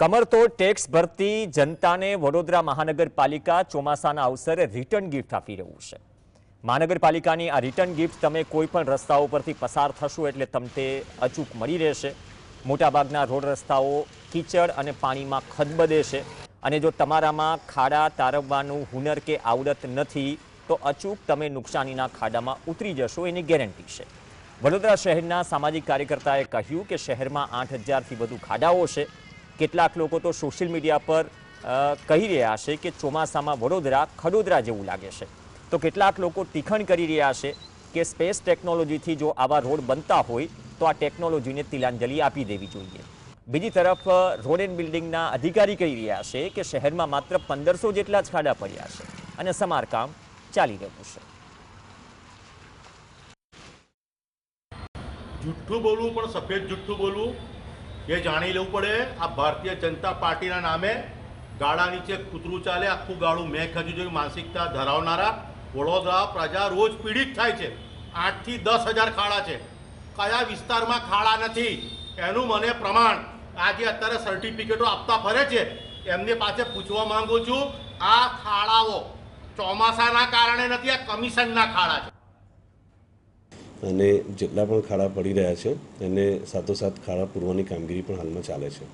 કમરતોડ tax ભરતી, જનતાને વડોદરા મહાનગરપાલિકા ચોમાસાના અવસરે રિટર્ન ગિફ્ટ આપી રહ્યું છે. મહાનગરપાલિકાની આ રિટર્ન ગિફ્ટ તમે કોઈ પણ રસ્તાઓ પરથી પસાર થશો એટલે તમને અચૂક મળી રહેશે. મોટાભાગના રોડ રસ્તાઓ કીચડ અને પાણીમાં ખદબદે છે. અને જો તમારામાં ખાડા તારવવાનું હુનર કે આવડત નથી, તો અચૂક તમે નુકસાનીના ખાડામાં ઉતરી જશો એની ગેરંટી છે. વડોદરા શહેરના સામાજિક કાર્યકર્તાએ કહ્યું કે શહેરમાં આઠ હજારથી વધુ ખાડાઓ છે. કેટલાક લોકો તો સોશિયલ મીડિયા પર કહી રહ્યા છે કે ચોમાસામાં વડોદરા ખડોદરા જેવું લાગે છે. તો કેટલાક લોકો ટીખણ કરી રહ્યા છે કે સ્પેસ ટેકનોલોજીથી જો આવા રોડ બનતા હોય, તો આ ટેકનોલોજીને તિલાંજલિ આપી દેવી જોઈએ. બીજી તરફ રોડ એન્ડ બિલ્ડિંગના અધિકારી કહી રહ્યા છે કે શહેરમાં માત્ર પંદરસો જેટલા જ ખાડા પડ્યા છે અને સમારકામ ચાલી રહ્યું છે. જુઠ્ઠું બોલવું પણ સફેદ જુઠ્ઠું બોલવું? એ જાણી લેવું પડે, આ ભારતીય જનતા પાર્ટીના નામે ગાળા નીચે કૂતરું ચાલે, આખું ગાળું મેં ખજુ જેવી માનસિકતા ધરાવનારા વડોદરા પ્રજા રોજ પીડિત થાય છે. આઠથી દસ હજાર ખાડા છે. કયા વિસ્તારમાં ખાડા નથી? એનું મને પ્રમાણ આજે અત્યારે સર્ટિફિકેટો આપતા ફરે છે. એમની પાસે પૂછવા માંગુ છું, આ ખાડાઓ ચોમાસાના કારણે નથી, આ કમિશનના ખાડા છે. અને જેટલા પણ ખાડા પડી રહ્યા છે એને સાથોસાથ ખાડા પૂરવાની કામગીરી પણ હાલમાં ચાલે છે.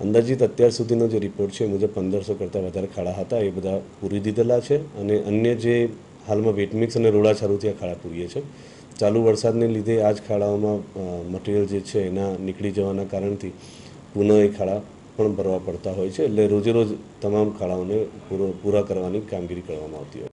અંદાજિત અત્યાર સુધીનો જે રિપોર્ટ છે એ મુજબ પંદરસો કરતાં વધારે ખાડા હતા એ બધા પૂરી દીધેલા છે અને અન્ય જે હાલમાં વેટમિક્સ અને રોડાછારુથી આ ખાડા પૂરીએ છે. ચાલુ વરસાદને લીધે આ જ ખાડાઓમાં મટીરિયલ જે છે એના નીકળી જવાના કારણથી પુનઃ એ ખાડા પણ ભરવા પડતા હોય છે. એટલે રોજે રોજ તમામ ખાડાઓને પૂરો પૂરા કરવાની કામગીરી કરવામાં આવતી હોય